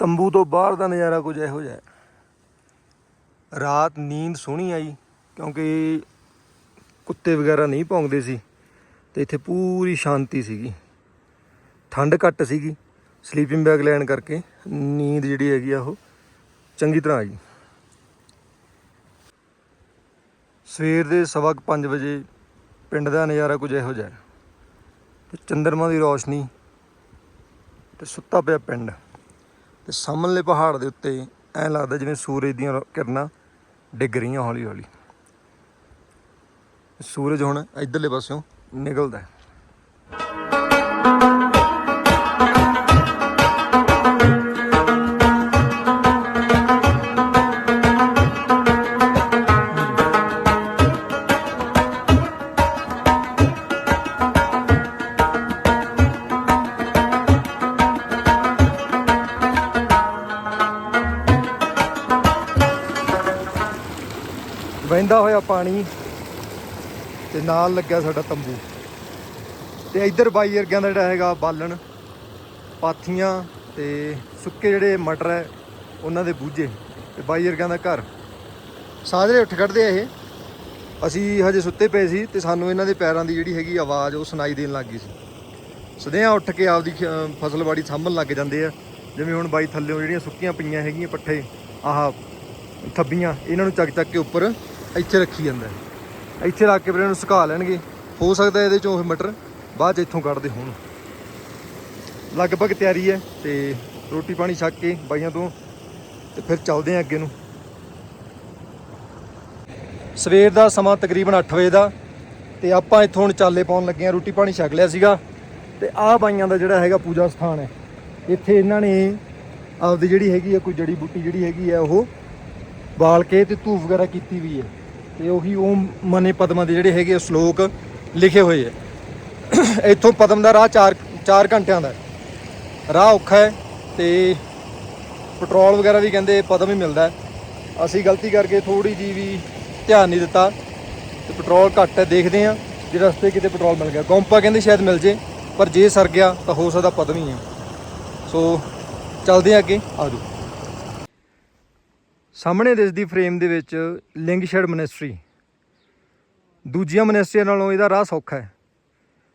ਤੰਬੂ ਤੋਂ ਬਾਹਰ ਦਾ ਨਜ਼ਾਰਾ ਕੁਝ ਇਹੋ ਜਿਹਾ ਰਾਤ ਨੀਂਦ ਸੋਹਣੀ ਆਈ ਕਿਉਂਕਿ ਕੁੱਤੇ ਵਗੈਰਾ ਨਹੀਂ ਭੌਂਕਦੇ ਸੀ ਤੇ ਇੱਥੇ ਪੂਰੀ ਸ਼ਾਂਤੀ ਸੀਗੀ। ਠੰਡ ਘੱਟ ਸੀਗੀ ਸਲੀਪਿੰਗ ਬੈਗ ਲੈਣ ਕਰਕੇ ਨੀਂਦ ਜਿਹੜੀ ਹੈਗੀ ਆ ਉਹ ਚੰਗੀ ਤਰ੍ਹਾਂ ਆਈ। ਸਵੇਰ ਦੇ ਸਵਾ ਕੁ ਪੰਜ ਵਜੇ ਪਿੰਡ ਦਾ ਨਜ਼ਾਰਾ ਕੁਝ ਇਹੋ ਜਿਹਾ ਹੈ। ਤੇ ਚੰਦਰਮਾ ਦੀ ਰੋਸ਼ਨੀ ਤੇ ਸੁੱਤਾ ਪਿਆ ਪਿੰਡ। ਤੇ ਸਾਹਮਣੇ ਪਹਾੜ ਦੇ ਉੱਤੇ ਐਂ ਲੱਗਦਾ ਜਿਵੇਂ ਸੂਰਜ ਦੀਆਂ ਕਿਰਨਾਂ ਡਿੱਗ ਰਹੀਆਂ ਹੌਲੀ ਹੌਲੀ ਸੂਰਜ ਹੁਣ ਇਧਰਲੇ ਪਾਸਿਓਂ ਨਿਕਲਦਾ ਹੈ। ਵਹਿੰਦਾ ਪਾਣੀ ਤੇ ਨਾਲ ਲੱਗਿਆ ਸਾਡਾ ਤੰਬੂ। ਤੇ ਇੱਧਰ ਬਾਈ ਵਰਗਿਆਂ ਦਾ ਜਿਹੜਾ ਹੈਗਾ ਬਾਲਣ, ਪਾਥੀਆਂ ਤੇ ਸੁੱਕੇ ਜਿਹੜੇ ਮਟਰ ਹੈ, ਉਹਨਾਂ ਦੇ ਬੂਝੇ ਤੇ ਬਾਈ ਵਰਗਿਆਂ ਦਾ ਘਰ। ਸਾਜਰੇ ਉੱਠ ਖੜਦੇ ਆ ਇਹ। ਅਸੀਂ ਹਜੇ ਸੁੱਤੇ ਪਏ ਸੀ ਤੇ ਸਾਨੂੰ ਇਹਨਾਂ ਦੇ ਪੈਰਾਂ ਦੀ ਜਿਹੜੀ ਹੈਗੀ ਆਵਾਜ਼, ਉਹ ਸੁਣਾਈ ਦੇਣ ਲੱਗ ਗਈ ਸੀ। ਸਦਿਆਂ ਉੱਠ ਕੇ ਆਪਦੀ ਖ- ਫਸਲਬਾੜੀ ਸਾਂਭਣ ਲੱਗ ਜਾਂਦੇ ਆ। ਜਿਵੇਂ ਹੁਣ ਬਾਈ ਥੱਲੇੋਂ ਜਿਹੜੀਆਂ ਸੁੱਕੀਆਂ ਪਈਆਂ ਹੈਗੀਆਂ ਪੱਠੇ, ਆਹ ਥੱਬੀਆਂ, ਇਹਨਾਂ ਨੂੰ ਚੱਕ ਚੱਕ ਕੇ ਉੱਪਰ ਇੱਥੇ ਰੱਖੀ ਜਾਂਦਾ ਇੱਥੇ ਰੱਖ ਕੇ ਫਿਰ ਇਹਨੂੰ ਸੁਕਾ ਲੈਣਗੇ। ਹੋ ਸਕਦਾ ਇਹਦੇ ਚੋਂ ਉਹ ਮਟਰ ਬਾਅਦ ਚ ਇੱਥੋਂ ਕੱਢਦੇ ਹੋਣ। ਲਗਭਗ ਤਿਆਰੀ ਹੈ ਤੇ ਰੋਟੀ ਪਾਣੀ ਛੱਕ ਕੇ ਬਾਈਆਂ ਤੋਂ ਤੇ ਫਿਰ ਚੱਲਦੇ ਹਾਂ ਅੱਗੇ ਨੂੰ। ਸਵੇਰ ਦਾ ਸਮਾਂ ਤਕਰੀਬਨ 8 ਵਜੇ ਦਾ ਤੇ ਆਪਾਂ ਇੱਥੋਂ ਹੁਣ ਚਾਲੇ ਪਾਉਣ ਲੱਗੇ ਹਾਂ। ਰੋਟੀ ਪਾਣੀ ਛਕ ਲਿਆ ਸੀਗਾ ਤੇ ਆਹ ਬਾਈਆਂ ਦਾ ਜਿਹੜਾ ਹੈਗਾ ਪੂਜਾ ਸਥਾਨ ਹੈ। ਇੱਥੇ ਇਹਨਾਂ ਨੇ ਆਪਦੀ ਜਿਹੜੀ ਹੈਗੀ ਆ ਕੋਈ ਜੜੀ ਬੂਟੀ ਜਿਹੜੀ ਹੈਗੀ ਆ ਉਹ ਬਾਲ ਕੇ ਤੇ ਧੂਫ ਵਗੈਰਾ ਕੀਤੀ ਵੀ ਹੈ। ਤੇ ਉਹੀ ਉਹ ਮਨੇ ਪਦਮਾ ਦੇ ਜਿਹੜੇ ਹੈਗੇ ਆ ਸ਼ਲੋਕ ਲਿਖੇ ਹੋਏ ਆ। ਇੱਥੋਂ ਪਦਮ ਦਾ ਰਾਹ 4 4 ਘੰਟਿਆਂ ਦਾ ਰਾਹ ਔਖਾ ਹੈ ਤੇ ਪੈਟਰੋਲ ਵਗੈਰਾ ਵੀ ਕਹਿੰਦੇ ਪਦਮ ਹੀ ਮਿਲਦਾ ਅਸੀਂ ਗਲਤੀ ਕਰਕੇ ਥੋੜੀ ਜੀ ਵੀ ਧਿਆਨ ਨਹੀਂ ਦਿੱਤਾ ਤੇ ਪੈਟਰੋਲ ਘੱਟ ਹੈ, ਦੇਖਦੇ ਆ ਜੇ ਰਸਤੇ ਕਿਤੇ ਪੈਟਰੋਲ ਮਿਲ ਗਿਆ। ਗੌਂਪਾ ਕਹਿੰਦੇ ਸ਼ਾਇਦ ਮਿਲ ਜੇ, ਪਰ ਜੇ ਸਰ ਗਿਆ ਤਾਂ ਹੋ ਸਕਦਾ ਪਦਮ ਹੀ ਹੈ। ਸੋ ਚੱਲਦੇ ਆ ਅੱਗੇ। ਆ ਜਾਓ। ਸਾਹਮਣੇ ਦਿਸਦੀ ਫਰੇਮ ਦੇ ਵਿੱਚ ਲਿੰਗਸ਼ੈਡ ਮਨਿਸਟਰੀ। ਦੂਜੀਆਂ ਮਨਿਸਟਰੀਆਂ ਨਾਲੋਂ ਇਹਦਾ ਰਾਹ ਸੌਖਾ ਹੈ।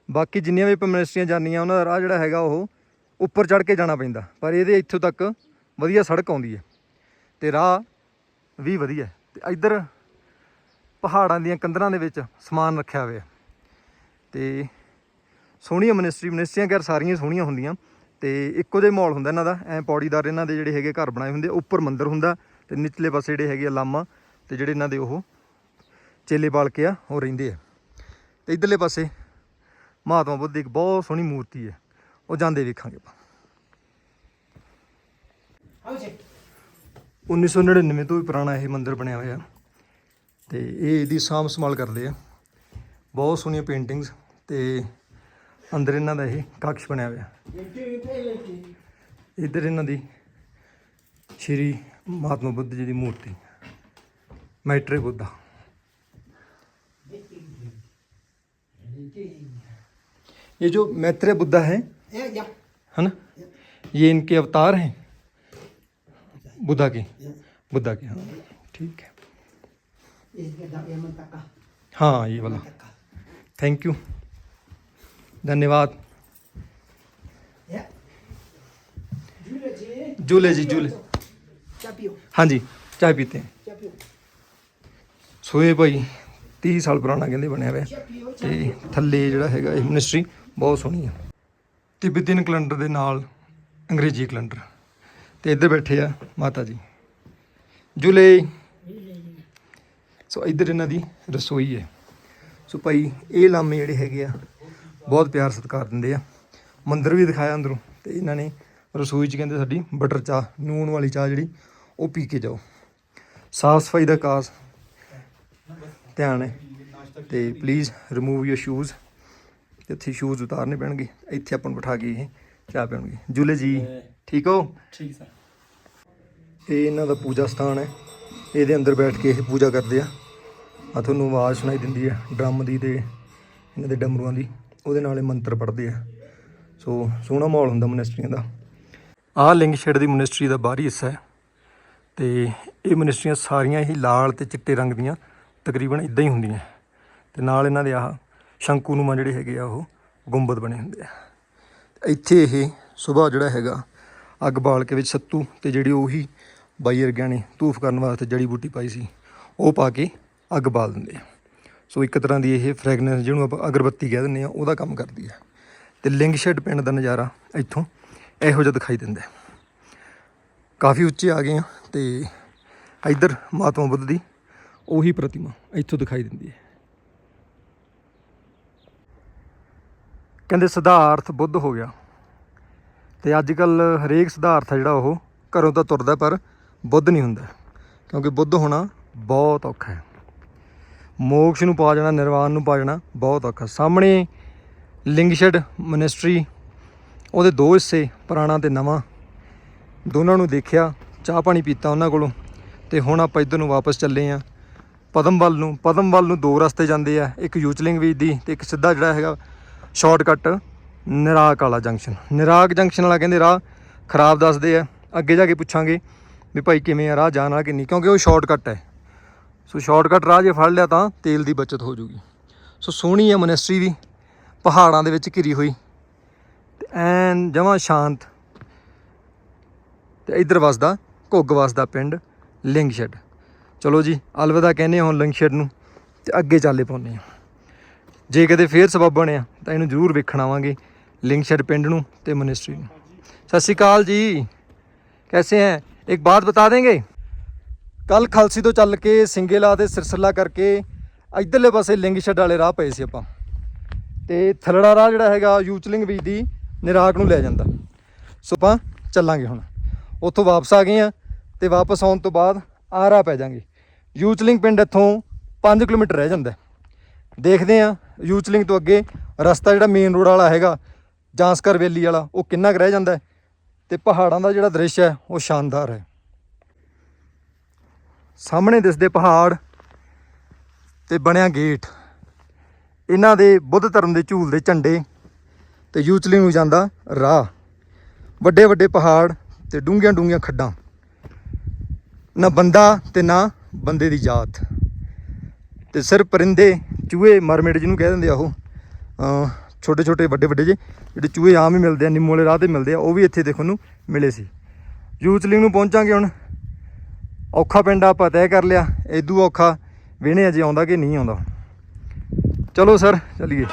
ਬਾਕੀ ਜਿੰਨੀਆਂ ਵੀ ਮਨਿਸਟਰੀਆਂ ਜਾਂਦੀਆਂ, ਉਹਨਾਂ ਦਾ ਰਾਹ ਜਿਹੜਾ ਹੈਗਾ ਉਹ ਉੱਪਰ ਚੜ੍ਹ ਕੇ ਜਾਣਾ ਪੈਂਦਾ। ਪਰ ਇਹਦੇ ਇੱਥੋਂ ਤੱਕ ਵਧੀਆ ਸੜਕ ਆਉਂਦੀ ਹੈ ਤੇ ਰਾਹ ਵੀ ਵਧੀਆ ਹੈ। ਤੇ ਇੱਧਰ ਪਹਾੜਾਂ ਦੀਆਂ ਕੰਧਰਾਂ ਦੇ ਵਿੱਚ ਸਮਾਨ ਰੱਖਿਆ ਹੋਇਆ ਤੇ ਸੋਹਣੀਆਂ ਮਨਿਸਟਰੀ, ਮਨਿਸਟਰੀਆਂ ਘਰ ਸਾਰੀਆਂ ਸੋਹਣੀਆਂ ਹੁੰਦੀਆਂ। ਤੇ ਇੱਕੋ ਜਿਹਾ ਮਾਹੌਲ ਹੁੰਦਾ ਇਹਨਾਂ ਦਾ। ਐ ਪੌੜੀਦਾਰ ਇਹਨਾਂ ਦੇ ਜਿਹੜੇ ਹੈਗੇ ਘਰ ਬਣਾਏ ਹੁੰਦੇ ਉੱਪਰ ਮੰਦਿਰ ਹੁੰਦਾ। ਤੇ ਨਿਚਲੇ ਪਾਸੇ ਜਿਹੜੇ ਹੈਗੇ ਆ ਲਾਮਾ ਤੇ ਜਿਹੜੇ ਇਹਨਾਂ ਦੇ ਉਹ ਚੇਲੇ ਬਾਲ ਕੇ ਆ ਉਹ ਰਹਿੰਦੇ ਆ। ਤੇ ਇਧਰਲੇ ਪਾਸੇ ਮਹਾਤਮਾ ਬੁੱਧ ਦੀ ਇੱਕ ਬਹੁਤ ਸੋਹਣੀ ਮੂਰਤੀ ਹੈ ਉਹ ਜਾਂਦੇ ਵੇਖਾਂਗੇ ਆਪਾਂ। 1999 ਤੋਂ ਵੀ ਪੁਰਾਣਾ ਇਹ ਮੰਦਿਰ ਬਣਿਆ ਹੋਇਆ। ਤੇ ਇਹ ਇਹਦੀ ਸਾਂਭ ਸੰਭਾਲ ਕਰਦੇ ਆ। ਬਹੁਤ ਸੋਹਣੀਆਂ ਪੇਂਟਿੰਗਸ ਤੇ ਅੰਦਰ ਇਹਨਾਂ ਦਾ ਇਹ ਕਕਸ਼ ਬਣਿਆ ਹੋਇਆ। ਇੱਧਰ ਇਹਨਾਂ ਦੀ ਸ਼੍ਰੀ महात्मा बुद्ध जी की मूर्ति। मैट्रे बुद्धा। ये जो मैत्रेय बुद्धा है है ना? ये इनके अवतार हैं बुद्धा के। बुद्धा के हाँ। ठीक है। हाँ ये वाला। थैंक यू धन्यवाद। झूले जी। झूले ਹਾਂਜੀ ਚਾਹ ਪੀਤੇ ਹੈਂ। ਸੋ ਇਹ ਭਾਈ 30 ਸਾਲ ਪੁਰਾਣਾ ਕਹਿੰਦੇ ਬਣਿਆ ਹੋਇਆ। ਤੇ ਥੱਲੇ ਜਿਹੜਾ ਹੈਗਾ ਇਹ ਮਿਨਿਸਟਰੀ ਬਹੁਤ ਸੋਹਣੀ ਆ। ਤਿੱਬਤੀਨ ਕੈਲੰਡਰ ਦੇ ਨਾਲ ਅੰਗਰੇਜ਼ੀ ਕੈਲੰਡਰ। ਤੇ ਇੱਧਰ ਬੈਠੇ ਆ ਮਾਤਾ ਜੀ। ਜੁਲੇ। ਸੋ ਇੱਧਰ ਇਹਨਾਂ ਦੀ ਰਸੋਈ ਹੈ। ਸੋ ਭਾਈ ਇਹ ਲਾਮੇ ਜਿਹੜੇ ਹੈਗੇ ਆ ਬਹੁਤ ਪਿਆਰ ਸਤਿਕਾਰ ਦਿੰਦੇ ਆ। ਮੰਦਰ ਵੀ ਦਿਖਾਇਆ ਅੰਦਰੋਂ। ਤੇ ਇਹਨਾਂ ਨੇ ਰਸੋਈ 'ਚ ਕਹਿੰਦੇ ਸਾਡੀ ਬਟਰ ਚਾਹ ਨੂਣ ਵਾਲੀ ਚਾਹ ਜਿਹੜੀ ਉਹ ਪੀ ਕੇ ਜਾਓ। ਸਾਫ਼ ਸਫ਼ਾਈ ਦਾ ਕਾਸ ਧਿਆਨ ਹੈ ਤੇ ਪਲੀਜ਼ ਰਿਮੂਵ ਯੋਰ ਸ਼ੂਜ਼ ਇੱਥੇ ਸ਼ੂਜ਼ ਉਤਾਰਨੇ ਪੈਣਗੇ। ਇੱਥੇ ਆਪਾਂ ਨੂੰ ਬਿਠਾ ਕੇ ਇਹ ਚਾਹ ਪੀਣਗੇ। ਜੁਲੇ ਜੀ ਠੀਕ ਹੋ? ਠੀਕ ਸਰ। ਇਹ ਇਹਨਾਂ ਦਾ ਪੂਜਾ ਸਥਾਨ ਹੈ। ਇਹਦੇ ਅੰਦਰ ਬੈਠ ਕੇ ਇਹ ਪੂਜਾ ਕਰਦੇ ਆ। ਆ ਤੁਹਾਨੂੰ ਆਵਾਜ਼ ਸੁਣਾਈ ਦਿੰਦੀ ਹੈ ਡਰਮ ਦੀ ਤੇ ਇਹਨਾਂ ਦੇ ਡਮਰੂਆਂ ਦੀ। ਉਹਦੇ ਨਾਲ ਇਹ ਮੰਤਰ ਪੜ੍ਹਦੇ ਆ। ਸੋ ਸੋਹਣਾ ਮਾਹੌਲ ਹੁੰਦਾ ਮਨਿਸਟਰੀਆਂ ਦਾ। ਆਹ ਲਿੰਗ ਸ਼ੇਡ ਦੀ ਮਨਿਸਟਰੀ ਦਾ ਬਾਹਰੀ ਹਿੱਸਾ ਹੈ। ਤੇ ਇਹ ਮਨਿਸਟਰੀਆਂ ਸਾਰੀਆਂ ਹੀ ਲਾਲ ਤੇ ਚਿੱਟੇ ਰੰਗ ਦੀਆਂ ਤਕਰੀਬਨ ਇਦਾਂ ਹੀ ਹੁੰਦੀਆਂ। ਤੇ ਨਾਲ ਇਹਨਾਂ ਦੇ ਆਹ ਸ਼ੰਕੂਨੁਮਾ ਜਿਹੜੇ ਹੈਗੇ ਆ, ਉਹ ਗੁੰਬਦ ਬਣੇ ਹੁੰਦੇ ਆ। ਇੱਥੇ ਇਹ ਸੁਬਾਹ ਜਿਹੜਾ ਹੈਗਾ, ਅੱਗ ਬਾਲ ਕੇ ਵਿੱਚ ਸੱਤੂ ਤੇ ਜਿਹੜੀ ਉਹੀ ਬਾਈ ਵਰਗਿਆਂ ਨੇ ਧੂਫ ਕਰਨ ਵਾਸਤੇ ਜੜੀ ਬੂਟੀ ਪਾਈ ਸੀ, ਉਹ ਪਾ ਕੇ ਅੱਗ ਬਾਲ ਦਿੰਦੇ ਆ। ਸੋ ਇੱਕ ਤਰ੍ਹਾਂ ਦੀ ਇਹ ਫ੍ਰੈਗਨੈਂਸ ਜਿਹਨੂੰ ਆਪਾਂ ਅਗਰਬੱਤੀ ਕਹਿ ਦਿੰਦੇ ਆ, ਉਹਦਾ ਕੰਮ ਕਰਦੀ ਹੈ ਤੇ ਲਿੰਗਸ਼ੈਡ ਪਿੰਡ ਦਾ ਨਜ਼ਾਰਾ ਇੱਥੋਂ ਇਹੋ ਜਿਹਾ ਦਿਖਾਈ ਦਿੰਦਾ ਕਾਫੀ ਉੱਚੇ ਆ ਗਏ ਆ ਤੇ ਇੱਧਰ ਮਹਾਤਮਾ ਬੁੱਧ ਦੀ ਉਹੀ ਪ੍ਰਤਿਮਾ ਇੱਥੋਂ ਦਿਖਾਈ ਦਿੰਦੀ ਹੈ। ਕਹਿੰਦੇ ਸਿਧਾਰਥ ਬੁੱਧ ਹੋ ਗਿਆ। ਤੇ ਅੱਜ ਕੱਲ ਹਰੇਕ ਸਿਧਾਰਥ ਆ ਜਿਹੜਾ ਉਹ ਘਰੋਂ ਤਾਂ ਤੁਰਦਾ ਪਰ ਬੁੱਧ ਨਹੀਂ ਹੁੰਦਾ। ਕਿਉਂਕਿ ਬੁੱਧ ਹੋਣਾ ਬਹੁਤ ਔਖਾ ਹੈ। ਮੋਕਸ਼ ਨੂੰ ਪਾ ਜਾਣਾ, ਨਿਰਵਾਣ ਨੂੰ ਪਾ ਜਾਣਾ ਬਹੁਤ ਔਖਾ। ਸਾਹਮਣੇ ਲਿੰਗਸ਼ਡ ਮਨਿਸਟਰੀ, ਉਹਦੇ ਦੋ ਹਿੱਸੇ ਪੁਰਾਣਾ ਤੇ ਨਵਾਂ ਦੋਨਾਂ ਨੂੰ ਦੇਖਿਆ, ਚਾਹ ਪਾਣੀ ਪੀਤਾ ਉਹਨਾਂ ਕੋਲੋਂ ਤੇ ਹੁਣ ਆਪਾਂ ਇੱਧਰ ਨੂੰ ਵਾਪਸ ਚੱਲੇ ਆਂ ਪਦਮ ਵੱਲ ਨੂੰ ਪਦਮ ਵੱਲ ਨੂੰ ਦੋ ਰਸਤੇ ਜਾਂਦੇ ਆ, ਇੱਕ ਯੂਚਲਿੰਗ ਵੀ ਦੀ ਤੇ ਇੱਕ ਸਿੱਧਾ ਜਿਹੜਾ ਹੈਗਾ ਸ਼ਾਰਟਕਟ ਨਿਰਾਕ ਵਾਲਾ ਜੰਕਸ਼ਨ। ਨਿਰਾਕ ਜੰਕਸ਼ਨ ਵਾਲਾ ਕਹਿੰਦੇ ਰਾਹ ਖਰਾਬ ਦੱਸਦੇ ਆ, ਅੱਗੇ ਜਾ ਕੇ ਪੁੱਛਾਂਗੇ ਵੀ ਭਾਈ ਕਿਵੇਂ ਆ, ਰਾਹ ਜਾਣ ਵਾਲਾ ਕਿ ਕਿਉਂਕਿ ਉਹ ਸ਼ਾਰਟਕਟ ਹੈ। ਸੋ ਸ਼ਾਰਟਕਟ ਰਾਹ ਜੇ ਫੜ ਲਿਆ ਤਾਂ ਤੇਲ ਦੀ ਬਚਤ ਹੋ ਜੂਗੀ। ਸੋ ਸੋਹਣੀ ਹੈ ਮਨਿਸਟਰੀ ਵੀ, ਪਹਾੜਾਂ ਦੇ ਵਿੱਚ ਘਿਰੀ ਹੋਈ। ਤੇ ਐਨ ਜਮਾਂ ਸ਼ਾਂਤ ਤੇ ਇੱਧਰ ਵਸਦਾ, ਘੁੱਗ ਵਸਦਾ ਪਿੰਡ, ਲਿੰਗ ਲਿੰਗਸ਼ੈਡ ਚਲੋ ਜੀ, ਅਲਵਿਦਾ ਕਹਿੰਦੇ ਹਾਂ ਹੁਣ ਲਿੰਗਸ਼ੈਡ ਨੂੰ ਤੇ ਅੱਗੇ ਚਾਲੇ ਪਾਉਂਦੇ ਆ ਜੇ ਕਦੇ ਫੇਰ ਸਬਬ ਬਣਿਆ ਤਾਂ ਇਹਨੂੰ ਜ਼ਰੂਰ ਵੇਖਣ ਆਵਾਂਗੇ ਲਿੰਗ ਲਿੰਗਸ਼ੈਡ ਪਿੰਡ ਨੂੰ ਤੇ ਮਨਿਸਟਰੀ ਨੂੰ। ਸਤਿ ਸ਼੍ਰੀ ਅਕਾਲ ਜੀ। ਕੈਸੇ ਹੈ? ਇੱਕ ਬਾਤ ਬਤਾ ਦੇਂਗੇ? ਕੱਲ ਖਾਲਸੀ ਤੋਂ ਚੱਲ ਕੇ ਸਿੰਗੇਲਾ ਤੇ ਸਿਰਸਲਾ ਕਰਕੇ ਇਧਰਲੇ ਪਾਸੇ ਲਿੰਗ ਲਿੰਗਸ਼ੈਡ ਵਾਲੇ ਰਾਹ ਪਏ ਸੀ ਆਪਾਂ। ਤੇ ਥਲੜਾ ਰਾਹ ਜਿਹੜਾ ਹੈਗਾ ਯੂਚਲਿੰਗ ਬੀਜ ਦੀ ਨਿਰਾਕ ਨੂੰ ਲੈ ਜਾਂਦਾ। ਸੋ ਆਪਾਂ ਚੱਲਾਂਗੇ ਹੁਣ। ਉੱਥੋਂ ਵਾਪਸ ਆ ਗਏ ਆ ਤੇ ਵਾਪਸ ਆਉਣ ਤੋਂ ਬਾਅਦ ਆਰਾ ਪੈ ਜਾਾਂਗੇ। ਯੂਚਲਿੰਗ ਪਿੰਡ ਇੱਥੋਂ 5 ਕਿਲੋਮੀਟਰ ਰਹਿ ਜਾਂਦਾ ਦੇਖਦੇ ਆ ਯੂਚਲਿੰਗ ਤੋਂ ਅੱਗੇ ਰਸਤਾ ਜਿਹੜਾ ਮੇਨ ਰੋਡ ਵਾਲਾ ਹੈਗਾ, ਜਾਂਸਕਰ ਵੈਲੀ ਵਾਲਾ, ਉਹ ਕਿੰਨਾ ਕੁ ਰਹਿ ਜਾਂਦਾ ਹੈ ਤੇ ਪਹਾੜਾਂ ਦਾ ਜਿਹੜਾ ਦ੍ਰਿਸ਼ ਹੈ, ਉਹ ਸ਼ਾਨਦਾਰ ਹੈ। ਸਾਹਮਣੇ ਦਿਸਦੇ ਪਹਾੜ ਤੇ ਬਣਿਆ ਗੇਟ। ਇਹਨਾਂ ਦੇ ਬੁੱਧ ਧਰਮ ਦੇ ਝੂਲ ਦੇ ਝੰਡੇ ਤੇ ਯੂਚਲਿੰਗ ਨੂੰ ਜਾਂਦਾ ਰਾਹ। ਵੱਡੇ ਵੱਡੇ ਪਹਾੜ ਤੇ ਡੂੰਘੀਆਂ ਡੂੰਘੀਆਂ ਖੱਡਾਂ। ਨਾ ਬੰਦਾ ਤੇ ਨਾ ਬੰਦੇ ਦੀ ਜਾਤ। ਤੇ ਸਿਰ ਪਰਿੰਦੇ ਚੂਹੇ ਮਰਮੇਡ ਜਿਹਨੂੰ ਕਹਿ ਦਿੰਦੇ ਆ ਉਹ। ਛੋਟੇ ਛੋਟੇ ਵੱਡੇ ਵੱਡੇ ਜੇ, ਜਿਹੜੇ ਚੂਹੇ ਆਮ ਹੀ ਮਿਲਦੇ ਆ, ਨਿੰਮੋ ਵਾਲੇ ਰਾਹ ਤੇ ਮਿਲਦੇ ਆ, ਉਹ ਵੀ ਇੱਥੇ ਦੇਖਣ ਨੂੰ ਮਿਲੇ ਸੀ। ਯੂਚਲਿੰਗ ਨੂੰ ਪਹੁੰਚਾਂਗੇ ਹੁਣ। ਔਖਾ ਪਿੰਡ ਆਪਾਂ ਤੈਅ ਕਰ ਲਿਆ। ਇਦੂ ਔਖਾ, ਵਿਹਣੇ ਅਜੇ ਆਉਂਦਾ ਕਿ ਨਹੀਂ ਆਉਂਦਾ। ਚਲੋ ਸਰ, ਚਲਿਏ।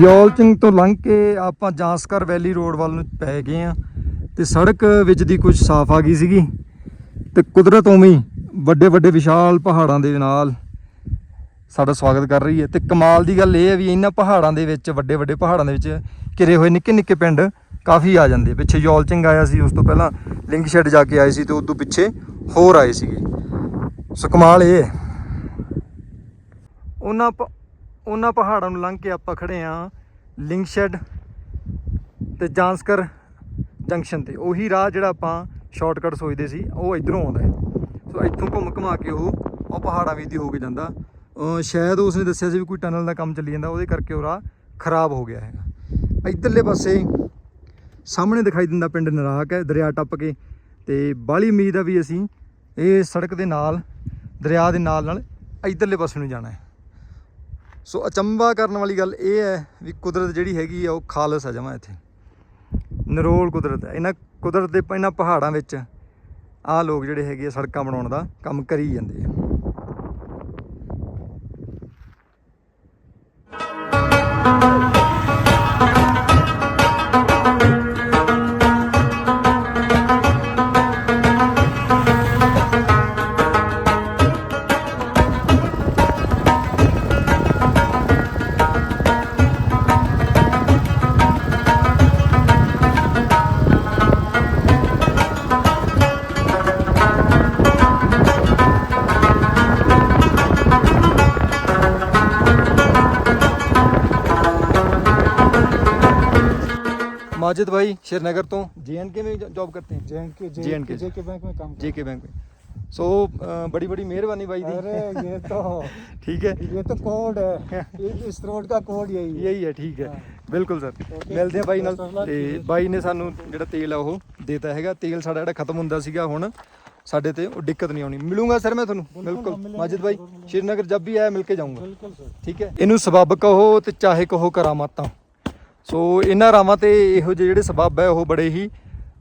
ਯੋਲਚਿੰਗ ਤੋਂ ਲੰਘ ਕੇ ਆਪਾਂ ਜਾਂਸਕਰ ਵੈਲੀ ਰੋਡ ਵੱਲ ਨੂੰ ਪੈ ਗਏ ਆ ਤੇ ਸੜਕ ਵਿੱਚ ਦੀ ਕੁਝ ਸਾਫ਼ ਆ ਗਈ ਸੀਗੀ ਤੇ ਕੁਦਰਤ ਉਵੇਂ ਵੱਡੇ ਵੱਡੇ ਵਿਸ਼ਾਲ ਪਹਾੜਾਂ ਦੇ ਨਾਲ ਸਾਡਾ ਸਵਾਗਤ ਕਰ ਰਹੀ ਹੈ। ਤੇ ਕਮਾਲ ਦੀ ਗੱਲ ਇਹ ਹੈ ਵੀ ਇਹਨਾਂ ਪਹਾੜਾਂ ਦੇ ਵਿੱਚ, ਵੱਡੇ ਵੱਡੇ ਪਹਾੜਾਂ ਦੇ ਵਿੱਚ ਘਿਰੇ ਹੋਏ ਨਿੱਕੇ ਨਿੱਕੇ ਪਿੰਡ ਕਾਫੀ ਆ ਜਾਂਦੇ ਪਿੱਛੇ ਯੋਲਚਿੰਗ ਆਇਆ ਸੀ, ਉਸ ਤੋਂ ਪਹਿਲਾਂ ਲਿੰਗ ਲਿੰਗਸ਼ੈਡ ਜਾ ਕੇ ਆਏ ਸੀ ਤੇ ਉਸ ਤੋਂ ਪਿੱਛੇ ਹੋਰ ਆਏ ਸੀਗੇ। ਸੋ ਕਮਾਲ ਇਹ ਹੈ। ਉਹਨਾਂ ਪ- ਉਹਨਾਂ ਪਹਾੜਾਂ ਨੂੰ ਲੰਘ ਕੇ ਆਪਾਂ ਖੜੇ ਆ ਲਿੰਗਸ਼ੈਡ ਤੇ ਜਾਂਸਕਰ ਜੰਕਸ਼ਨ ਤੇ। ਉਹੀ ਰਾਹ ਜਿਹੜਾ ਆਪਾਂ ਸ਼ਾਰਟਕਟ ਸੋਚਦੇ ਸੀ, ਉਹ ਇਧਰੋਂ ਆਉਂਦਾ ਹੈ। ਸੋ ਇੱਥੋਂ ਘੁੰਮ ਘੁਮਾ ਕੇ ਉਹ ਉਹ ਪਹਾੜਾਂ ਵੀ ਦੀ ਹੋ ਕੇ ਜਾਂਦਾ। ਸ਼ਾਇਦ ਉਸਨੇ ਦੱਸਿਆ ਸੀ ਵੀ ਕੋਈ ਟਨਲ ਦਾ ਕੰਮ ਚੱਲੀ ਜਾਂਦਾ, ਉਹਦੇ ਕਰਕੇ ਉਹ ਰਾਹ ਖਰਾਬ ਹੋ ਗਿਆ ਹੈਗਾ। ਇੱਧਰਲੇ ਪਾਸੇ ਸਾਹਮਣੇ ਦਿਖਾਈ ਦਿੰਦਾ ਪਿੰਡ ਨਰਾਕ ਹੈ, ਦਰਿਆ ਟੱਪ ਕੇ ਤੇ ਬਾਲੀ ਉਮੀਦ ਆ ਵੀ ਅਸੀਂ ਇਹ ਸੜਕ ਦੇ ਨਾਲ, ਦਰਿਆ ਦੇ ਨਾਲ ਨਾਲ ਇੱਧਰਲੇ ਪਾਸੇ ਨੂੰ ਜਾਣਾ ਹੈ। ਸੋ ਅਚੰਬਾ ਕਰਨ ਵਾਲੀ ਗੱਲ ਇਹ ਹੈ ਵੀ ਕੁਦਰਤ ਜਿਹੜੀ ਹੈਗੀ ਆ ਉਹ ਖਾਲਸ ਆ ਜਮਾ ਇੱਥੇ। ਨਰੋਲ ਕੁਦਰਤ ਹੈ। ਇਹਨਾਂ ਕੁਦਰਤ ਦੇ ਇਹਨਾਂ ਪਹਾੜਾਂ ਵਿੱਚ ਆਹ ਲੋਕ ਜਿਹੜੇ ਹੈਗੇ ਆ ਸੜਕਾਂ ਬਣਾਉਣ ਦਾ ਕੰਮ ਕਰੀ ਜਾਂਦੇ ਆ। माजिद भाई श्रीनगर तो जेएनके में जॉब करते हैं जेएनके जेएनके जेके बैंक में काम जेके बैंक में सो बड़ी बड़ी मेहरबानी भाई दी अरे ये तो ठीक है ये तो कोड है इस रोड का कोड यही यही है ठीक है ਬਿਲਕੁਲ ਸਰ। ਮਿਲਦੇ ਆ ਬਾਈ ਨਾਲ। ਤੇ ਬਾਈ ਨੇ ਸਾਨੂੰ ਜਿਹੜਾ ਤੇਲ ਆ ਉਹ ਦੇਤਾ ਹੈਗਾ। ਤੇਲ ਸਾਡਾ ਜਿਹੜਾ ਖਤਮ ਹੁੰਦਾ ਸੀਗਾ ਹੁਣ ਸਾਡੇ ਤੇ ਉਹ ਦਿੱਕਤ ਨਹੀਂ ਆਉਣੀ। ਮਿਲੂਗਾ ਸਰ ਮੈਂ ਤੁਹਾਨੂੰ? ਬਿਲਕੁਲ ਮਾਜਿਦ ਬਾਈ ਸ਼੍ਰੀਨਗਰ ਜਦ ਵੀ ਆਇਆ ਮਿਲ ਕੇ ਜਾਊਂਗਾ। ਠੀਕ ਹੈ। ਇਹਨੂੰ ਸਬਬ ਕਹੋ ਤੇ ਚਾਹੇ ਕਹੋ ਕਰਾਮਾਤਾਂ। ਸੋ ਇਹਨਾਂ ਰਾਵਾਂ ਤੇ ਇਹੋ ਜਿਹੇ ਜਿਹੜੇ ਸਬੱਬ ਹੈ ਉਹ ਬੜੇ ਹੀ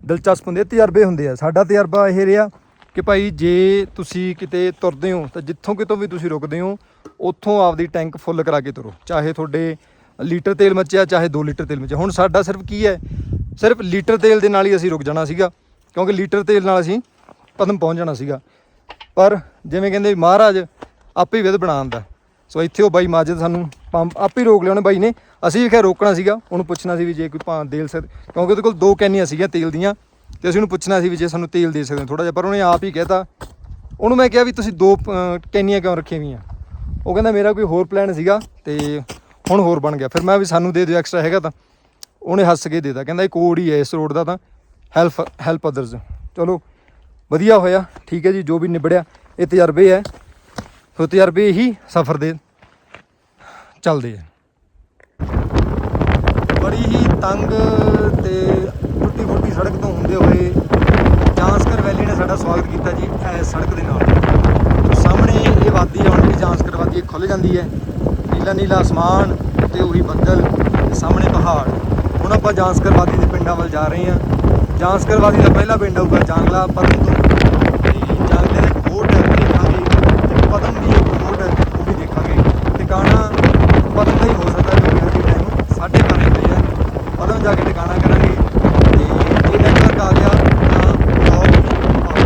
ਦਿਲਚਸਪ ਹੁੰਦੇ ਆ, ਤਜਰਬੇ ਹੁੰਦੇ ਆ। ਸਾਡਾ ਤਜਰਬਾ ਇਹ ਰਿਹਾ ਕਿ ਭਾਈ ਜੇ ਤੁਸੀਂ ਕਿਤੇ ਤੁਰਦੇ ਹੋ ਤਾਂ ਜਿੱਥੋਂ ਕਿਤੋਂ ਵੀ ਤੁਸੀਂ ਰੁਕਦੇ ਹੋ ਉੱਥੋਂ ਆਪਦੀ ਟੈਂਕ ਫੁੱਲ ਕਰਾ ਕੇ ਤੁਰੋ। ਚਾਹੇ ਤੁਹਾਡੇ ਲੀਟਰ ਤੇਲ ਮੱਚਿਆ ਚਾਹੇ 2 ਲੀਟਰ ਤੇਲ ਮੱਚਿਆ। ਹੁਣ ਸਾਡਾ ਸਿਰਫ ਕੀ ਹੈ ਸਿਰਫ ਲੀਟਰ ਤੇਲ ਦੇ ਨਾਲ ਹੀ ਅਸੀਂ ਰੁਕ ਜਾਣਾ ਸੀਗਾ ਕਿਉਂਕਿ ਲੀਟਰ ਤੇਲ ਨਾਲ ਅਸੀਂ ਪਦਮ ਪਹੁੰਚ ਜਾਣਾ ਸੀਗਾ। ਪਰ ਜਿਵੇਂ ਕਹਿੰਦੇ ਮਹਾਰਾਜ ਆਪੇ ਹੀ ਵਿਧ ਬਣਾਉਂਦਾ ਸੋ ਇੱਥੇ ਉਹ ਬਾਈ ਮਾਜਦ ਸਾਨੂੰ ਪੰਪ ਆਪ ਹੀ ਰੋਕ ਲਿਆ ਉਹਨੇ ਬਾਈ ਨੇ। ਅਸੀਂ ਵੀ ਖੈਰ ਰੋਕਣਾ ਸੀਗਾ, ਉਹਨੂੰ ਪੁੱਛਣਾ ਸੀ ਵੀ ਜੇ ਕੋਈ ਭਾਂ ਦੇਲ ਸਕ ਕਿਉਂਕਿ ਉਹਦੇ ਕੋਲ ਦੋ ਕੈਨੀਆਂ ਸੀਗੀਆਂ ਤੇਲ ਦੀਆਂ ਤੇ ਅਸੀਂ ਉਹਨੂੰ ਪੁੱਛਣਾ ਸੀ ਵੀ ਜੇ ਸਾਨੂੰ ਤੇਲ ਦੇ ਸਕਦੇ ਹੋ ਥੋੜਾ ਜਿਹਾ, ਪਰ ਉਹਨੇ ਆਪ ਹੀ ਕਹਿਤਾ। ਉਹਨੂੰ ਮੈਂ ਕਿਹਾ ਵੀ ਤੁਸੀਂ ਦੋ ਕੈਨੀਆਂ ਕਿਉਂ ਰੱਖੀਆਂ ਵੀਆਂ ਉਹ ਕਹਿੰਦਾ ਮੇਰਾ ਕੋਈ ਹੋਰ ਪਲਾਨ ਸੀਗਾ ਤੇ ਹੁਣ ਹੋਰ ਬਣ ਗਿਆ। ਫਿਰ ਮੈਂ ਵੀ ਸਾਨੂੰ ਦੇ ਦਿਓ ਐਕਸਟਰਾ ਹੈਗਾ ਤਾਂ। ਉਹਨੇ ਹੱਸ ਕੇ ਦੇਤਾ, ਕਹਿੰਦਾ ਇਹ ਕੋਡ ਹੀ ਹੈ ਇਸ ਰੋਡ ਦਾ ਤਾਂ। ਹੈਲਪ ਹੈਲਪ ਅਦਰਸ ਚਲੋ, ਵਧੀਆ ਹੋਇਆ, ਠੀਕ ਹੈ ਜੀ, ਜੋ ਵੀ ਨਿਬੜਿਆ, ਇਹ ਤਜਰਬੇ ਹੈ। ਸੋ ਤਜਰਬੇ ਹੀ ਸਫ਼ਰ ਦੇ ਚੱਲਦੇ ਆ। ਬੜੀ ਹੀ ਤੰਗ ਤੇ ਟੁੱਟੀ ਫੁੱਟੀ ਸੜਕ ਤੋਂ ਹੁੰਦੇ ਹੋਏ ਜਾਂਸਕਰ ਵੈਲੀ ਨੇ ਸਾਡਾ ਸਵਾਗਤ ਕੀਤਾ ਜੀ ਇਸ ਸੜਕ ਦੇ ਨਾਲ। ਸਾਹਮਣੇ ਇਹ ਵਾਦੀ ਹੈ ਹੁਣ ਜਿਹੜੀ ਜਾਂਸਕਰ ਵਾਦੀ ਇਹ ਖੁੱਲ ਜਾਂਦੀ ਹੈ। ਨੀਲਾ ਨੀਲਾ ਅਸਮਾਨ ਤੇ ਉਹੀ ਬੱਦਲ ਤੇ ਸਾਹਮਣੇ ਪਹਾੜ। ਹੁਣ ਆਪਾਂ ਜਾਂਸਕਰ ਵਾਦੀ ਦੇ ਪਿੰਡਾਂ ਵੱਲ ਜਾ ਰਹੇ ਹਾਂ। ਜਾਂਸਕਰ ਵਾਦੀ ਦਾ ਪਹਿਲਾ ਪਿੰਡ ਆਊਗਾ ਜਾਂਗਲਾ ਪਦਮ ਤੋਂ ਤੇ ਜਾਂਗਲੇ ਦੇ ਫੋਰਟ ਹੈ ਉਹ ਦੇਖਾਂਗੇ ਤੇ ਪਦਮ ਦੀ ਇੱਕ ਫੋਰਟ ਹੈ ਉਹ ਵੀ ਦੇਖਾਂਗੇ ਟਿਕਾਣਾ ਪਦਮ ਦਾ ਹੀ ਹੋ ਸਕਦਾ ਕਿਉਂਕਿ ਹਜੇ ਟਾਈਮ ਸਾਢੇ ਬਾਰਾਂ ਵਜੇ ਹੈ ਪਦਮ ਜਾ ਕੇ ਟਿਕਾਣਾ ਕਰਾਂਗੇ ਤੇ ਜੇ ਨੈਟਵਰਕ ਆ ਗਿਆ ਤਾਂ ਬਲੌਗ ਵੀ ਆਊਗਾ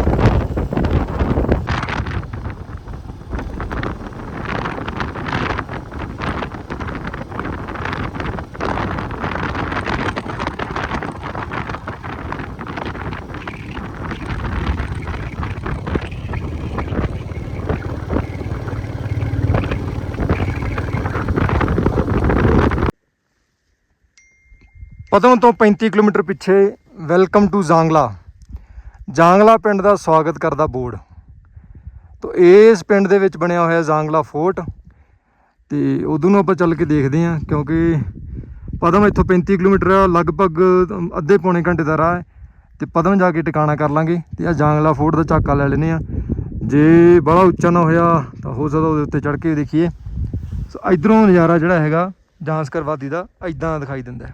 ਪਦਮ ਤੋਂ 35 ਕਿਲੋਮੀਟਰ ਪਿੱਛੇ ਵੈਲਕਮ ਟੂ ਜਾਂਗਲਾ। ਜਾਂਗਲਾ ਪਿੰਡ ਦਾ ਸਵਾਗਤ ਕਰਦਾ ਬੋਰਡ। ਤੋ ਇਸ ਪਿੰਡ ਦੇ ਵਿੱਚ ਬਣਿਆ ਹੋਇਆ ਜਾਂਗਲਾ ਫੋਰਟ। ਤੇ ਉਦੋਂ ਨੂੰ ਆਪਾਂ ਚੱਲ ਕੇ ਦੇਖਦੇ ਹਾਂ, ਕਿਉਂਕਿ ਪਦਮ ਇੱਥੋਂ 35 ਕਿਲੋਮੀਟਰ ਲਗਭਗ ਅੱਧੇ ਪੌਣੇ ਘੰਟੇ ਦਾ ਰਾਹ ਹੈ। ਤੇ ਪਦਮ ਜਾ ਕੇ ਟਿਕਾਣਾ ਕਰ ਲਾਂਗੇ ਤੇ ਆ ਜਾਂਗਲਾ ਫੋਰਟ ਦਾ ਝਾਕਾ ਲੈ ਲੈਨੇ ਆ ਜੇ ਬੜਾ ਉੱਚਾ ਨਾ ਹੋਇਆ ਤਾਂ ਹੋ ਸਕਦਾ ਉਹਦੇ ਉੱਤੇ ਚੜ੍ਹ ਕੇ ਦੇਖੀਏ। ਸੋ ਇਧਰੋਂ ਨਜ਼ਾਰਾ ਜਿਹੜਾ ਹੈਗਾ ਜਾਂਸਕਰ ਵਾਦੀ ਦਾ, ਇਦਾਂ ਦਿਖਾਈ ਦਿੰਦਾ ਹੈ।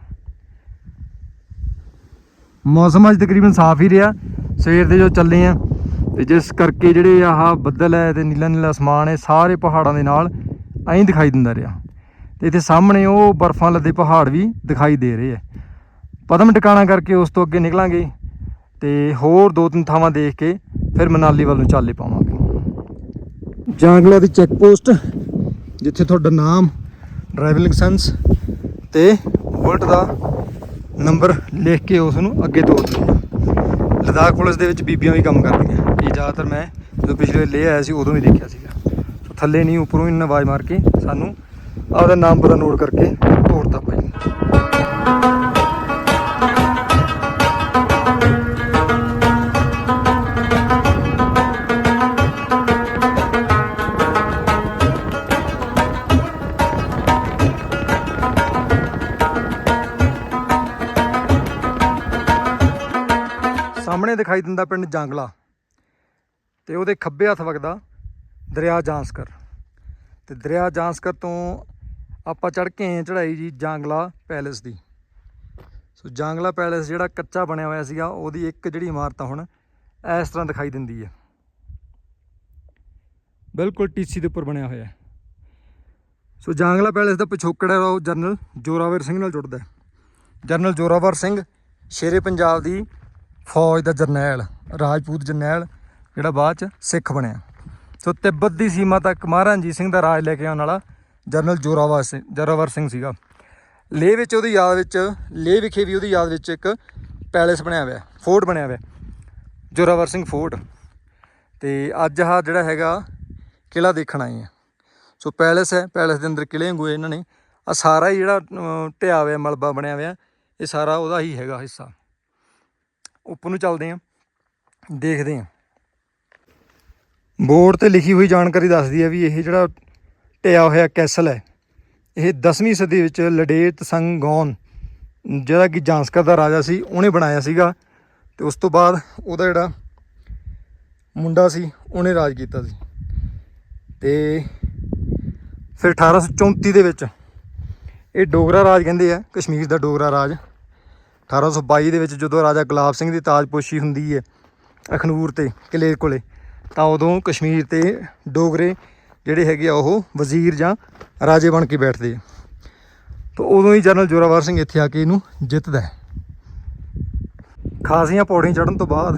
ਮੌਸਮ ਅੱਜ ਤਕਰੀਬਨ ਸਾਫ਼ ਹੀ ਰਿਹਾ। ਸਵੇਰ ਦੇ ਜੋ ਚੱਲੇ ਆ, ਤੇ ਜਿਸ ਕਰਕੇ ਜਿਹੜੇ ਆਹ ਬੱਦਲ ਹੈ ਤੇ ਨੀਲਾ ਨੀਲਾ ਅਸਮਾਨ ਹੈ ਸਾਰੇ ਪਹਾੜਾਂ ਦੇ ਨਾਲ ਐਂ ਦਿਖਾਈ ਦਿੰਦਾ ਰਿਹਾ। ਤੇ ਇੱਥੇ ਸਾਹਮਣੇ ਉਹ ਬਰਫਾਂ ਲੱਦੇ ਪਹਾੜ ਵੀ ਦਿਖਾਈ ਦੇ ਰਹੇ ਆ। ਪਦਮ ਟਿਕਾਣਾ ਕਰਕੇ ਉਸ ਤੋਂ ਅੱਗੇ ਨਿਕਲਾਂਗੇ ਤੇ ਹੋਰ ਦੋ ਤਿੰਨ ਥਾਵਾਂ ਦੇਖ ਕੇ ਫਿਰ ਮਨਾਲੀ ਵੱਲ ਨੂੰ ਚਾਲੇ ਪਾਵਾਂਗੇ। ਜਾਂਗਲਾ ਦੀ ਚੈੱਕ ਪੋਸਟ ਜਿੱਥੇ ਤੁਹਾਡਾ ਨਾਮ, ਡਰਾਈਵਿੰਗ ਲਾਇਸੈਂਸ ਤੇ ਬੁਲਟ ਦਾ ਨੰਬਰ ਲਿਖ ਕੇ ਉਸ ਨੂੰ ਅੱਗੇ ਤੋਰ ਆ ਲਦਾਖ ਪੁਲਿਸ ਦੇ ਵਿੱਚ ਬੀਬੀਆਂ ਵੀ ਕੰਮ ਕਰਦੀਆਂ। ਇਹ ਜ਼ਿਆਦਾਤਰ ਮੈਂ ਜਦੋਂ ਪਿਛਲੇ ਵਾਰ ਆਇਆ ਸੀ, ਉਦੋਂ ਵੀ ਦੇਖਿਆ ਸੀਗਾ। ਥੱਲੇ ਨਹੀਂ, ਉੱਪਰੋਂ ਹੀ ਆਵਾਜ਼ ਮਾਰ ਕੇ ਸਾਨੂੰ ਆਪਦਾ ਨਾਮ ਪਤਾ ਨੋਟ ਕਰਕੇ ਤੋਰਤਾ ਦਿਖਾਈ ਦਿੰਦਾ ਪਿੰਡ ਜਾਂਗਲਾ ਤੇ ਉਹਦੇ ਖੱਬੇ ਹੱਥ ਵਗਦਾ ਦਰਿਆ ਜਾਂਸਕਰ। ਤੇ ਦਰਿਆ ਜਾਂਸਕਰ ਤੋਂ ਆਪਾਂ ਚੜ ਕੇ ਆਏ ਚੜਾਈ ਜੀ ਜਾਂਗਲਾ ਪੈਲੇਸ ਦੀ। ਸੋ ਜਾਂਗਲਾ ਪੈਲੇਸ ਜਿਹੜਾ ਕੱਚਾ ਬਣਿਆ ਹੋਇਆ ਸੀਗਾ, ਉਹਦੀ ਇੱਕ ਜਿਹੜੀ ਇਮਾਰਤ ਹੁਣ, ਇਸ ਤਰ੍ਹਾਂ ਦਿਖਾਈ ਦਿੰਦੀ ਹੈ। ਬਿਲਕੁਲ ਟੀਸੀ ਦੇ ਉੱਪਰ ਬਣਿਆ ਹੋਇਆ ਹੈ। ਸੋ ਜਾਂਗਲਾ ਪੈਲੇਸ ਦਾ ਪਿਛੋਕੜ ਹੈ, ਉਹ ਜਨਰਲ ਜੋਰਾਵਰ ਸਿੰਘ ਨਾਲ ਜੁੜਦਾ ਹੈ। ਜਨਰਲ ਜੋਰਾਵਰ ਸਿੰਘ, ਸ਼ੇਰੇ ਪੰਜਾਬ ਦੀ ਫੌਜ ਦਾ ਜਰਨੈਲ, ਰਾਜਪੂਤ ਜਰਨੈਲ, ਜਿਹੜਾ ਬਾਅਦ ਚ ਸਿੱਖ ਬਣਿਆ। ਸੋ ਤਿੱਬਤ ਦੀ ਸੀਮਾ ਤੱਕ ਮਹਾਰਾਜਾ ਸਿੰਘ ਦਾ ਰਾਜ ਲੈ ਕੇ ਆਉਣ ਵਾਲਾ ਜਨਰਲ ਜੋਰਾਵਰ ਸਿੰਘ ਜੋਰਾਵਰ ਸਿੰਘ ਸੀਗਾ। ਲੇਹ ਵਿੱਚ ਉਹਦੀ ਯਾਦ ਵਿੱਚ, ਲੇਹ ਵਿਖੇ ਵੀ ਉਹਦੀ ਯਾਦ ਵਿੱਚ ਇੱਕ ਪੈਲੇਸ ਬਣਿਆ ਹੋਇਆ, ਫੋਰਟ ਬਣਿਆ ਹੋਇਆ, ਜੋਰਾਵਰ ਸਿੰਘ ਫੋਰਟ। ਤੇ ਅੱਜ ਆਹ ਜਿਹੜਾ ਹੈਗਾ ਕਿਲਾ ਦੇਖਣ ਆਏ ਆ। ਸੋ ਪੈਲੇਸ ਹੈ, ਪੈਲੇਸ ਦੇ ਅੰਦਰ ਕਿਲੇ ਵਾਂਗੂ ਇਹਨਾਂ ਨੇ। ਆ ਸਾਰਾ ਹੀ ਜਿਹੜਾ ਢਿਆ ਹੋਇਆ, ਮਲਬਾ ਬਣਿਆ ਹੋਇਆ, ਇਹ ਸਾਰਾ ਉਹਦਾ ਹੀ ਹੈਗਾ ਹਿੱਸਾ। ਉੱਪਰ ਨੂੰ ਚੱਲਦੇ ਆਂ ਦੇਖਦੇ ਆਂ ਬੋਰਡ ਤੇ ਲਿਖੀ ਹੋਈ ਜਾਣਕਾਰੀ ਦੱਸਦੀ ਹੈ ਵੀ ਇਹ ਜਿਹੜਾ ਢਿਆ ਹੋਇਆ ਕੈਸਲ ਹੈ, ਇਹ 10ਵੀਂ ਸਦੀ ਵਿੱਚ ਲਡੇਤ ਸੰਗੌਨ ਜਿਹੜਾ ਕਿ ਜਾਂਸਕਰ ਦਾ ਰਾਜਾ ਸੀ, ਉਹਨੇ ਬਣਾਇਆ ਸੀਗਾ ਤੇ ਉਸ ਤੋਂ ਬਾਅਦ ਉਹਦਾ ਜਿਹੜਾ ਮੁੰਡਾ ਸੀ, ਉਹਨੇ ਰਾਜ ਕੀਤਾ ਸੀ। ਤੇ ਫਿਰ 1834 ਦੇ ਵਿੱਚ ਇਹ ਡੋਗਰਾ ਰਾਜ ਕਹਿੰਦੇ ਆ, ਕਸ਼ਮੀਰ ਦਾ ਡੋਗਰਾ ਰਾਜ। 1822 ਦੇ ਵਿੱਚ ਜਦੋਂ ਰਾਜਾ ਗੁਲਾਬ ਸਿੰਘ ਦੀ ਤਾਜਪੋਸ਼ੀ ਹੁੰਦੀ ਹੈ ਅਖਨੂਰ ਤੇ ਕਿਲੇ ਕੋਲੇ, ਤਾਂ ਉਦੋਂ ਕਸ਼ਮੀਰ ਤੇ ਡੋਗਰੇ ਜਿਹੜੇ ਹੈਗੇ ਆ ਉਹ ਵਜ਼ੀਰ ਜਾਂ ਰਾਜੇ ਬਣ ਕੇ ਬੈਠਦੇ ਆ। ਤਾਂ ਉਦੋਂ ਹੀ ਜਨਰਲ ਜੋਰਾਵਰ ਸਿੰਘ ਇੱਥੇ ਆ ਕੇ ਇਹਨੂੰ ਜਿੱਤਦਾ ਖਾਸੀਆਂ ਪੌੜੀਆਂ ਚੜ੍ਹਨ ਤੋਂ ਬਾਅਦ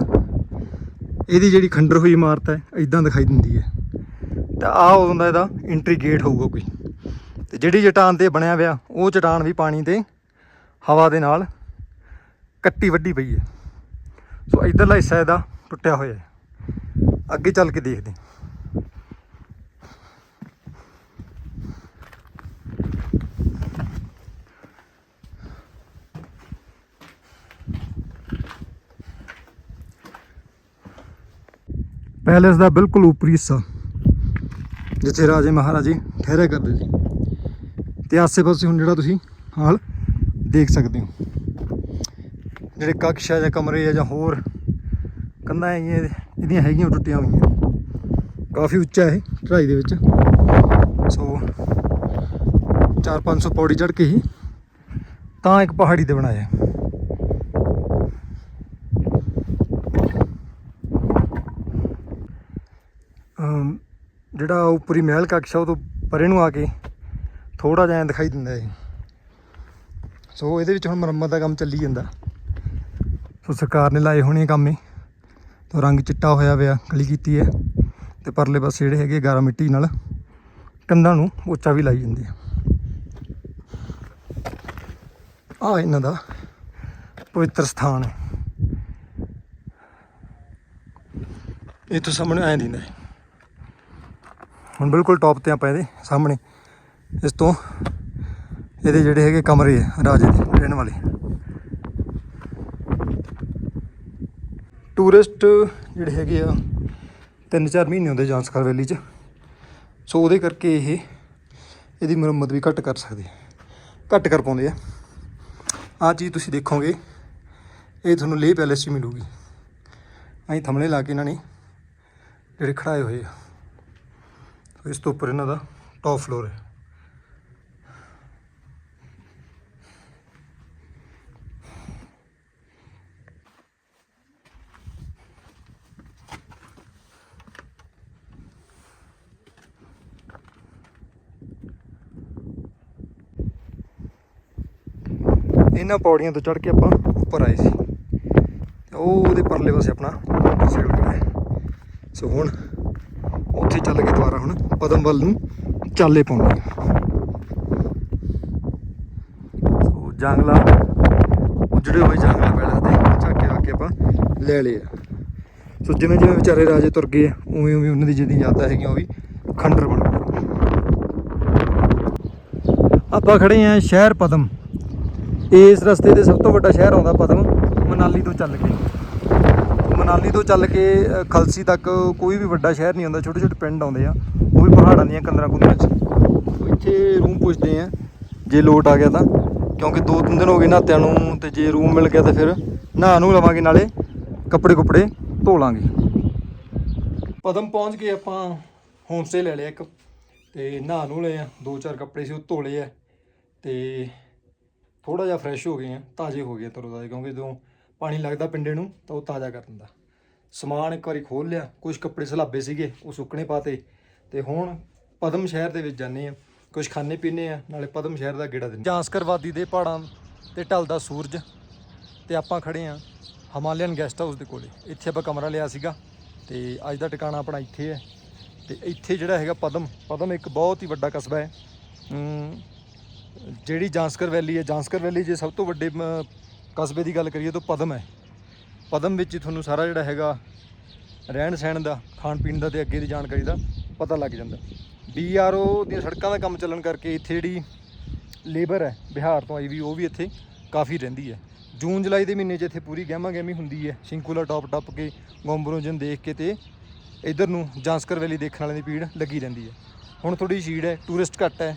ਇਹਦੀ ਜਿਹੜੀ ਖੰਡਰ ਹੋਈ ਇਮਾਰਤ ਹੈ ਇਦਾਂ ਦਿਖਾਈ ਦਿੰਦੀ ਹੈ। ਤਾਂ ਆ ਉਦੋਂ ਦਾ ਇਹਦਾ ਐਂਟਰੀ ਗੇਟ ਹੋਊਗਾ ਕੋਈ। ਤੇ ਜਿਹੜੀ ਚਟਾਨ ਤੇ ਬਣਿਆ ਹੋਇਆ, ਉਹ ਚਟਾਨ ਵੀ ਪਾਣੀ ਤੇ ਹਵਾ ਦੇ ਨਾਲ ਕੱਟੀ ਵੱਡੀ ਪਈ ਹੈ। ਸੋ ਇਧਰਲਾ ਹਿੱਸਾ ਇਹਦਾ ਟੁੱਟਿਆ ਹੋਇਆ ਹੈ। ਅੱਗੇ ਚੱਲ ਕੇ ਦੇਖਦੇ ਪੈਲੇਸ ਦਾ ਬਿਲਕੁਲ ਉੱਪਰੀ ਹਿੱਸਾ, ਜਿੱਥੇ ਰਾਜੇ ਮਹਾਰਾਜੇ ਠਹਿਰਿਆ ਕਰਦੇ ਸੀ। ਤੇ ਆਸੇ-ਪਾਸੇ ਹੁਣ ਜਿਹੜਾ ਤੁਸੀਂ ਹਾਲ ਦੇਖ ਸਕਦੇ ਹੋ। ਜਿਹੜੇ ਕਕਸ਼ ਆ ਜਾਂ ਕਮਰੇ ਆ ਜਾਂ ਹੋਰ ਕੰਧਾਂ ਹੈਗੀਆਂ ਇਹਦੀਆਂ ਹੈਗੀਆਂ ਟੁੱਟੀਆਂ ਹੋਈਆਂ। ਕਾਫੀ ਉੱਚਾ ਹੈ ਚੜਾਈ ਦੇ ਵਿੱਚ। ਸੋ 4-500 ਪੌੜੀ ਚੜ੍ਹ ਕੇ ਹੀ ਤਾਂ ਇੱਕ ਪਹਾੜੀ ਤੇ ਬਣਾਇਆ। ਜਿਹੜਾ ਉੱਪਰੀ ਮਹਿਲ ਕਕਸ਼ ਆ, ਉਹ ਤੋਂ ਪਰੇ ਨੂੰ ਆ ਕੇ ਥੋੜਾ ਜਿਹਾ ਦਿਖਾਈ ਦਿੰਦਾ ਹੈ ਸੋ ਇਹਦੇ ਵਿੱਚ ਹੁਣ ਮੁਰੰਮਤ ਦਾ ਕੰਮ ਚੱਲੀ ਜਾਂਦਾ। ਸੋ ਸਰਕਾਰ ਨੇ ਲਾਏ ਹੋਣੇ ਕੰਮ ਇਹ। ਤਾਂ ਰੰਗ ਚਿੱਟਾ ਹੋਇਆ ਹੋਇਆ ਗਲੀ ਕੀਤੀ ਹੈ। ਤੇ ਪਰਲੇ ਪਾਸੇ ਜਿਹੜੇ ਹੈਗੇ ਗਾਰਾ ਮਿੱਟੀ ਨਾਲ ਕੰਧਾਂ ਨੂੰ ਉੱਚਾ ਵੀ ਲਾਈ ਜਾਂਦੀ ਹੈ ਆ ਇਹਨਾਂ ਦਾ ਪਵਿੱਤਰ ਸਥਾਨ ਹੈ। ਇਹ ਤੋਂ ਸਾਹਮਣੇ ਆਇਆ ਦਿੰਦਾ ਹੈ। ਹੁਣ ਬਿਲਕੁਲ ਟੌਪ ਤੇ ਆਪਾਂ ਇਹਦੇ ਸਾਹਮਣੇ। ਇਸ ਤੋਂ ਇਹਦੇ ਜਿਹੜੇ ਹੈਗੇ ਕਮਰੇ ਆ, ਰਾਜੇ ਦੇ ਰਹਿਣ ਵਾਲੇ। ਟੂਰਿਸਟ ਜਿਹੜੇ ਹੈਗੇ ਆ, ਤਿੰਨ ਚਾਰ ਮਹੀਨੇ ਹੁੰਦੇ ਜਾਂਸਕਰ ਵੈਲੀ 'ਚ। ਸੋ ਉਹਦੇ ਕਰਕੇ ਇਹ, ਇਹਦੀ ਮੁਰੰਮਤ ਵੀ ਘੱਟ ਕਰ ਸਕਦੇ ਘੱਟ ਕਰ ਪਾਉਂਦੇ ਆ। ਆਹ ਚੀਜ਼ ਤੁਸੀਂ ਦੇਖੋਗੇ, ਇਹ ਤੁਹਾਨੂੰ ਲੇਹ ਪੈਲੇਸ 'ਚ ਹੀ ਮਿਲੂਗੀ। ਅਸੀਂ ਥੰਮਲੇ ਲਾ ਕੇ ਇਹਨਾਂ ਨੇ ਜਿਹੜੇ ਖੜਾਏ ਹੋਏ ਆ। ਇਸ ਤੋਂ ਉੱਪਰ ਇਹਨਾਂ ਦਾ ਟੌਪ ਫਲੋਰ ਹੈ। ਇਹਨਾਂ ਪੌੜੀਆਂ ਤੋਂ ਚੜ੍ਹ ਕੇ ਆਪਾਂ ਉੱਪਰ ਆਏ ਸੀ। ਉਹ ਉਹਦੇ ਪਰਲੇ ਪਾਸੇ ਆਪਣਾ ਮੋਟਰਸਾਈਕਲ ਖੜਾ ਸੋ ਹੁਣ ਉੱਥੇ ਚੱਲ ਕੇ ਦੁਬਾਰਾ ਹੁਣ ਪਦਮ ਵੱਲ ਨੂੰ ਚਾਲੇ ਪਾਉਣੇ ਆ। ਸੋ ਜੰਗਲਾ, ਉਜੜੇ ਹੋਏ ਜੰਗਲਾ ਪਹਿਲਾਂ ਤੇ ਝਾਕੇ ਆ ਕੇ ਆਪਾਂ ਲੈ ਲਏ ਆ। ਸੋ ਜਿਵੇਂ ਜਿਵੇਂ ਵਿਚਾਰੇ ਰਾਜੇ ਤੁਰ ਗਏ ਆ, ਉਵੇਂ ਉਵੇਂ ਉਹਨਾਂ ਦੀ ਜਿਹੜੀ ਯਾਦਾਂ ਹੈਗੀਆਂ ਉਹ ਵੀ ਖੰਡਰ ਬਣ ਗਈਆਂ। ਆਪਾਂ ਖੜੇ ਆ ਸ਼ਹਿਰ ਪਦਮ। ਇਸ ਰਸਤੇ ਤੇ ਸਭ ਤੋਂ ਵੱਡਾ ਸ਼ਹਿਰ ਆਉਂਦਾ ਪਦਮ ਮਨਾਲੀ ਤੋਂ ਚੱਲ ਕੇ। ਮਨਾਲੀ ਤੋਂ ਚੱਲ ਕੇ ਖਲਸੀ ਤੱਕ ਕੋਈ ਵੀ ਵੱਡਾ ਸ਼ਹਿਰ ਨਹੀਂ ਆਉਂਦਾ ਛੋਟੇ ਛੋਟੇ ਪਿੰਡ ਆਉਂਦੇ ਆ, ਉਹ ਵੀ ਪਹਾੜਾਂ ਦੀਆਂ ਕੰਦਰਾਂ ਕੁੰਦਰਾਂ 'ਚ ਇੱਥੇ ਰੂਮ ਪੁੱਛਦੇ ਆ, ਜੇ ਲੋਟ ਆ ਗਿਆ ਤਾਂ, ਕਿਉਂਕਿ ਦੋ ਤਿੰਨ ਦਿਨ ਹੋ ਗਏ ਨਹਾਤਿਆਂ ਨੂੰ, ਤੇ ਜੇ ਰੂਮ ਮਿਲ ਗਿਆ ਤਾਂ ਫਿਰ ਨਹਾ ਨੂੰ ਲਵਾਂਗੇ, ਨਾਲੇ ਕੱਪੜੇ ਕੁਪੜੇ ਧੋ ਲਾਂਗੇ। ਪਦਮ ਪਹੁੰਚ ਕੇ ਆਪਾਂ ਹੋਮ ਸਟੇ ਲੈ ਲਿਆ ਇੱਕ, ਤੇ ਨਹਾ ਨੂੰ ਲਏ ਆ, ਦੋ ਚਾਰ ਕੱਪੜੇ ਸੀ ਉਹ ਧੋ ਲਏ ਆ, ਤੇ ਥੋੜਾ ਜਿਹਾ ਫਰੈਸ਼ ਹੋ ਗਏ ਆ ਤਾਜ਼ੇ ਹੋ ਗਏ ਤਰੋ ਤਾਜ਼ੇ, ਕਿਉਂਕਿ ਜਦੋਂ ਪਾਣੀ ਲੱਗਦਾ ਪਿੰਡੇ ਨੂੰ, ਤਾਂ ਉਹ ਤਾਜ਼ਾ ਕਰ ਦਿੰਦਾ। ਸਮਾਨ ਇੱਕ ਵਾਰੀ ਖੋਲ ਲਿਆ ਕੁਝ ਕੱਪੜੇ ਸਲਾਬੇ ਸੀਗੇ, ਉਹ ਸੁੱਕਣੇ ਪਾਤੇ, ਤੇ ਹੁਣ ਪਦਮ ਸ਼ਹਿਰ ਦੇ ਵਿੱਚ ਜਾਂਦੇ ਆ ਕੁਝ ਖਾਣੇ ਪੀਣੇ ਆ ਨਾਲੇ ਪਦਮ ਸ਼ਹਿਰ ਦਾ ਗੇੜਾ ਦਿੰਦੇ ਜਾਂਸਕਰਵਾਦੀ ਦੇ ਪਹਾੜਾਂ ਤੇ ਢਲਦਾ ਸੂਰਜ, ਤੇ ਆਪਾਂ ਖੜੇ ਆ ਹਿਮਾਲਿਅਨ ਗੈਸਟ ਹਾਊਸ ਦੇ ਕੋਲੇ। ਇੱਥੇ ਆਪਾਂ ਕਮਰਾ ਲਿਆ ਸੀਗਾ, ਤੇ ਅੱਜ ਦਾ ਟਿਕਾਣਾ ਆਪਣਾ ਇੱਥੇ ਹੈ। ਤੇ ਇੱਥੇ ਜਿਹੜਾ ਹੈਗਾ ਪਦਮ ਪਦਮ ਇੱਕ ਬਹੁਤ ਹੀ ਵੱਡਾ ਕਸਬਾ ਹੈ। ਜਿਹੜੀ ਜਾਂਸਕਰ ਵੈਲੀ ਹੈ ਜਾਂਸਕਰ ਵੈਲੀ ਜੇ ਸਭ ਤੋਂ ਵੱਡੇ ਮ, ਕਸਬੇ ਦੀ ਗੱਲ ਕਰੀਏ ਤਾਂ ਪਦਮ ਹੈ। ਪਦਮ ਵਿੱਚ ਹੀ ਤੁਹਾਨੂੰ ਸਾਰਾ ਜਿਹੜਾ ਹੈਗਾ ਰਹਿਣ ਸਹਿਣ ਦਾ ਖਾਣ ਪੀਣ ਦਾ ਤੇ ਅੱਗੇ ਦੀ ਜਾਣਕਾਰੀ ਦਾ ਪਤਾ ਲੱਗ ਜਾਂਦਾ। ਬੀਆਰਓ ਦੀਆਂ ਸੜਕਾਂ ਦਾ ਕੰਮ ਚੱਲਣ ਕਰਕੇ ਇੱਥੇ ਜਿਹੜੀ ਲੇਬਰ ਹੈ ਬਿਹਾਰ ਤੋਂ ਆਈ ਵੀ ਉਹ ਵੀ ਇੱਥੇ ਕਾਫੀ ਰਹਿੰਦੀ ਹੈ। ਜੂਨ ਜੁਲਾਈ ਦੇ ਮਹੀਨੇ 'ਚ ਇੱਥੇ ਪੂਰੀ ਗਹਿਮਾ ਗਹਿਮੀ ਹੁੰਦੀ ਹੈ। ਸ਼ਿੰਕੂਲਾ ਟਾਪ ਟੱਪ ਕੇ ਗੋਂਬਰੋਜਨ ਦੇਖ ਕੇ ਤੇ ਇਧਰ ਨੂੰ ਜਾਂਸਕਰ ਵੈਲੀ ਦੇਖਣ ਵਾਲਿਆਂ ਦੀ ਭੀੜ ਲੱਗੀ ਰਹਿੰਦੀ ਹੈ। ਹੁਣ ਥੋੜੀ ਛੀੜ ਹੈ ਟੂਰਿਸਟ ਘੱਟ ਹੈ।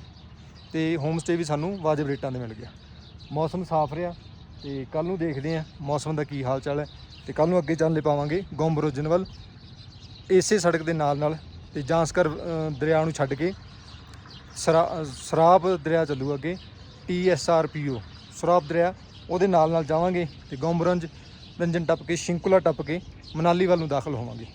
ਤੇ ਹੋਮ ਸਟੇ ਵੀ ਸਾਨੂੰ ਵਾਜਬ ਰੇਟਾਂ ਤੇ ਮਿਲ ਗਿਆ। ਮੌਸਮ ਸਾਫ਼ ਰਿਹਾ ਤੇ ਕੱਲ ਨੂੰ ਦੇਖਦੇ ਹਾਂ ਮੌਸਮ ਦਾ ਕੀ ਹਾਲ ਚਾਲ ਹੈ ਤੇ ਕੱਲ ਨੂੰ ਅੱਗੇ ਚੱਲ ਚੱਲੇ ਪਾਵਾਂਗੇ ਗੋਮਬਰੋਜਨ ਵੱਲ ਇਸੇ ਸੜਕ ਦੇ ਨਾਲ ਨਾਲ ਤੇ ਜਾਂਸਕਰ ਅ, ਦਰਿਆ ਨੂੰ ਛੱਡ ਕੇ ਸਰਾ- ਸਰਾਬ ਦਰਿਆ ਚੱਲੂ ਅੱਗੇ T S R P O ਸਰਾਬ ਦਰਿਆ ਉਹਦੇ ਨਾਲ ਨਾਲ ਜਾਵਾਂਗੇ ਤੇ ਗੋਂਬਰੰਜ ਰੰਜਨ ਟੱਪ ਕੇ ਸ਼ਿੰਕੁਲਾ ਟੱਪ ਕੇ ਮਨਾਲੀ ਵੱਲ ਨੂੰ ਦਾਖਲ ਹੋਵਾਂਗੇ।